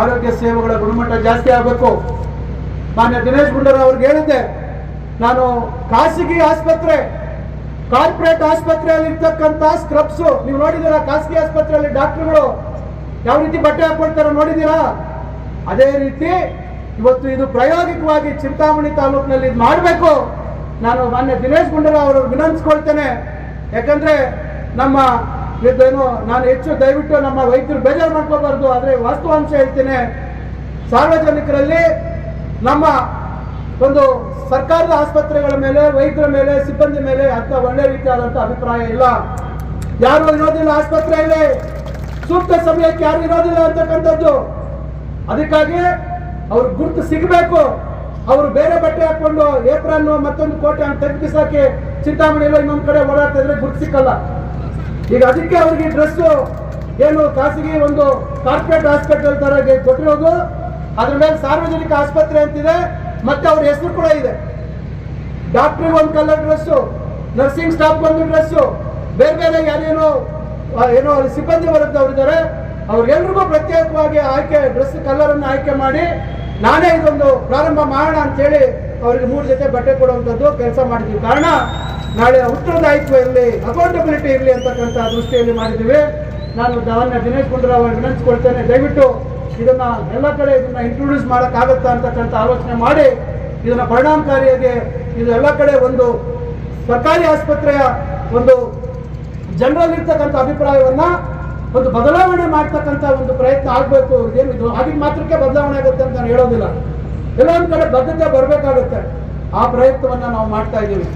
ಆರೋಗ್ಯ ಸೇವೆಗಳ ಗುಣಮಟ್ಟ ಜಾಸ್ತಿ ಆಗಬೇಕು. ಮಾನ್ಯ ದಿನೇಶ್ ಗುಂಡೂರಾವ್ ಅವ್ರಿಗೆ ಹೇಳಿದ್ದೆ, ನಾನು ಖಾಸಗಿ ಆಸ್ಪತ್ರೆ, ಕಾರ್ಪೊರೇಟ್ ಆಸ್ಪತ್ರೆಯಲ್ಲಿ ಇರ್ತಕ್ಕಂಥ ಸ್ಕ್ರಬ್ಸ್ ನೀವು ನೋಡಿದ್ದೀರಾ, ಖಾಸಗಿ ಆಸ್ಪತ್ರೆಯಲ್ಲಿ ಡಾಕ್ಟರ್ಗಳು ಯಾವ ರೀತಿ ಬಟ್ಟೆ ಹಾಕೊಳ್ತಾರೋ ನೋಡಿದ್ದೀರಾ? ಅದೇ ರೀತಿ ಇವತ್ತು ಇದು ಪ್ರಾಯೋಗಿಕವಾಗಿ ಚಿಂತಾಮಣಿ ತಾಲೂಕಿನಲ್ಲಿ ಇದು ಮಾಡಬೇಕು. ನಾನು ಮಾನ್ಯ ದಿನೇಶ್ ಗುಂಡೂರಾವ್ ಅವರು ವಿನಂತಿಸ್ಕೊಳ್ತೇನೆ. ಯಾಕಂದ್ರೆ ನಮ್ಮ ಇದೇನು, ನಾನು ಹೆಚ್ಚು ದಯವಿಟ್ಟು ನಮ್ಮ ವೈದ್ಯರು ಬೇಜಾರು ಮಾಡ್ಕೋಬಾರ್ದು, ಆದರೆ ವಾಸ್ತವಾಂಶ ಹೇಳ್ತೇನೆ. ಸಾರ್ವಜನಿಕರಲ್ಲಿ ನಮ್ಮ ಒಂದು ಸರ್ಕಾರದ ಆಸ್ಪತ್ರೆಗಳ ಮೇಲೆ, ವೈದ್ಯರ ಮೇಲೆ, ಸಿಬ್ಬಂದಿ ಮೇಲೆ ಅಂತ ಒಳ್ಳೆ ರೀತಿಯಾದಂಥ ಅಭಿಪ್ರಾಯ ಇಲ್ಲ. ಯಾರು ಇರೋದಿಲ್ಲ ಆಸ್ಪತ್ರೆಯಲ್ಲಿ ಸೂಕ್ತ ಸಮಯಕ್ಕೆ ಯಾರು ಇರೋದಿಲ್ಲ ಅಂತಕ್ಕಂಥದ್ದು. ಅದಕ್ಕಾಗಿ ಅವ್ರ ಗುರುತು ಸಿಗಬೇಕು. ಅವರು ಬೇರೆ ಬಟ್ಟೆ ಹಾಕೊಂಡು ಏಪ್ರಿಲ್ ಮತ್ತೊಂದು ಕೋಟೆ ತೆಗೆದು ಬಿಸಾಕಿ, ಚಿಂತಾಮಣಿಯಲ್ಲೋ ಇನ್ನೊಂದು ಕಡೆ ಓಡಾಡ್ತಾ ಇದ್ರೆ ಗುರುತು ಸಿಕ್ಕಲ್ಲ. ಈಗ ಅದಕ್ಕೆ ಅವ್ರಿಗೆ ಡ್ರೆಸ್ ಏನು ಖಾಸಗಿ ಒಂದು ಕಾರ್ಪೊರೇಟ್ ಹಾಸ್ಪಿಟಲ್ ತರ ಕೊಟ್ಟಿರೋದು ಅದ್ರ ಮೇಲೆ ಸಾರ್ವಜನಿಕ ಆಸ್ಪತ್ರೆ ಅಂತಿದೆ, ಮತ್ತೆ ಅವ್ರ ಹೆಸರು ಕೂಡ ಇದೆ. ಡಾಕ್ಟ್ರಿಗೆ ಒಂದು ಕಲರ್ ಡ್ರೆಸ್ಸು ನರ್ಸಿಂಗ್ ಸ್ಟಾಫ್ ಒಂದು ಡ್ರೆಸ್ಸು ಬೇರೆ ಬೇರೆ ಯಾರೇನೋ ಏನೋ ಅಲ್ಲಿ ಸಿಬ್ಬಂದಿ ವರ್ಗದವ್ರು ಇದ್ದಾರೆ ಅವ್ರಿಗೆಲ್ರಿಗೂ ಪ್ರತ್ಯೇಕವಾಗಿ ಆಯ್ಕೆ ಡ್ರೆಸ್ ಕಲರ್ ಅನ್ನು ಆಯ್ಕೆ ಮಾಡಿ, ನಾನೇ ಇದೊಂದು ಪ್ರಾರಂಭ ಮಾಡೋಣ ಅಂತೇಳಿ ಅವ್ರಿಗೆ ಮೂರು ಜೊತೆ ಬಟ್ಟೆ ಕೊಡುವಂಥದ್ದು ಕೆಲಸ ಮಾಡಿದ್ವಿ. ಕಾರಣ ನಾಳೆ ಉತ್ತರದಾಯಿತ್ವ ಇರಲಿ ಅಕೌಂಟಬಿಲಿಟಿ ಇರಲಿ ಅಂತಕ್ಕಂಥ ದೃಷ್ಟಿಯಲ್ಲಿ ಮಾಡಿದ್ದೀವಿ. ನಾನು ಮಾನ್ಯ ದಿನೇಶ್ ಗುಂಡೂರಾವ್ ಅವರು ವಿನಂತಿಸ್ಕೊಳ್ತೇನೆ. ದಯವಿಟ್ಟು ಇದನ್ನ ಎಲ್ಲ ಕಡೆ ಇದನ್ನ ಇಂಟ್ರೊಡ್ಯೂಸ್ ಮಾಡೋಕ್ಕಾಗತ್ತಾ ಅಂತಕ್ಕಂಥ ಆಲೋಚನೆ ಮಾಡಿ. ಇದನ್ನ ಪರಿಣಾಮಕಾರಿಯಾಗಿ ಇದು ಎಲ್ಲ ಕಡೆ ಒಂದು ಸರ್ಕಾರಿ ಆಸ್ಪತ್ರೆಯ ಒಂದು ಜನರಲ್ಲಿರ್ತಕ್ಕಂಥ ಅಭಿಪ್ರಾಯವನ್ನ ಒಂದು ಬದಲಾವಣೆ ಮಾಡ್ತಕ್ಕಂಥ ಒಂದು ಪ್ರಯತ್ನ ಆಗಬೇಕು. ಏನು ಇದು ಆಗಿನ ಮಾತ್ರಕ್ಕೆ ಬದಲಾವಣೆ ಆಗುತ್ತೆ ಅಂತ ನಾನು ಹೇಳೋದಿಲ್ಲ. ಕೆಲವೊಂದು ಕಡೆ ಬದ್ಧತೆ ಬರಬೇಕಾಗುತ್ತೆ. ಆ ಪ್ರಯತ್ನವನ್ನ ನಾವು ಮಾಡ್ತಾ ಇದ್ದೀವಿ.